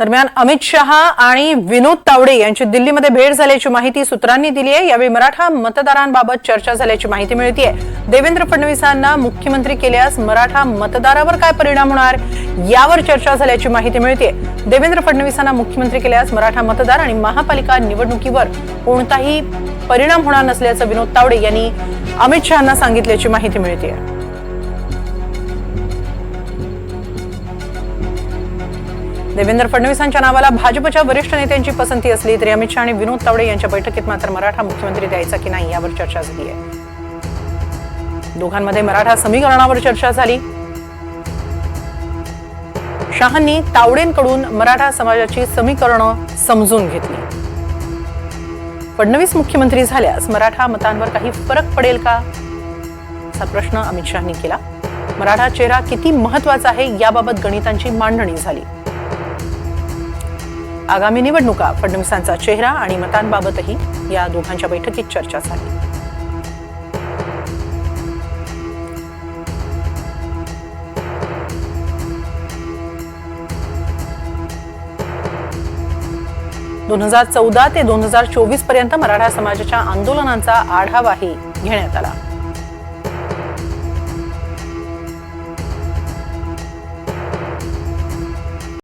दरम्यान अमित शहा आणि विनोद तावडे यांची दिल्लीमध्ये भेट झाल्याची माहिती सूत्रांनी दिली आहे. यावेळी मराठा मतदारांबाबत चर्चा झाल्याची माहिती मिळते देवेंद्र फडणवीसांना मुख्यमंत्री केल्यास मराठा मतदारावर काय परिणाम होणार? यावर चर्चा झाल्याची माहिती मिळते देवेंद्र फडणवीसांना मुख्यमंत्री केल्यास मराठा मतदार आणि महापालिका निवडणुकीवर कोणताही परिणाम होणार नसल्याचं विनोद तावडे यांनी अमित शहाना सांगितल्याची माहिती मिळते देवेंद्र फडणवीसांच्या नावाला भाजपच्या वरिष्ठ नेत्यांची पसंती असली तरी अमित शहा आणि विनोद तावडे यांच्या बैठकीत मात्र मराठा मुख्यमंत्री द्यायचा की नाही यावर चर्चा झाली आहे. दोघांमध्ये मराठा समीकरणावर चर्चा झाली. शहांनी तावडेंकडून मराठा समाजाची समीकरणं समजून घेतली. फडणवीस मुख्यमंत्री झाल्यास मराठा मतांवर काही फरक पडेल का? असा प्रश्न अमित शहानी केला. मराठा चेहरा किती महत्त्वाचा आहे याबाबत गणितांची मांडणी झाली. आगामी निवडणुका फडणवीसांचा चेहरा आणि मतांबाबतही या दोघांच्या बैठकीत चर्चा झाली. दोन हजार चौदा ते दोन हजार चोवीसपर्यंत मराठा समाजाच्या आंदोलनांचा आढावाही घेण्यात आला.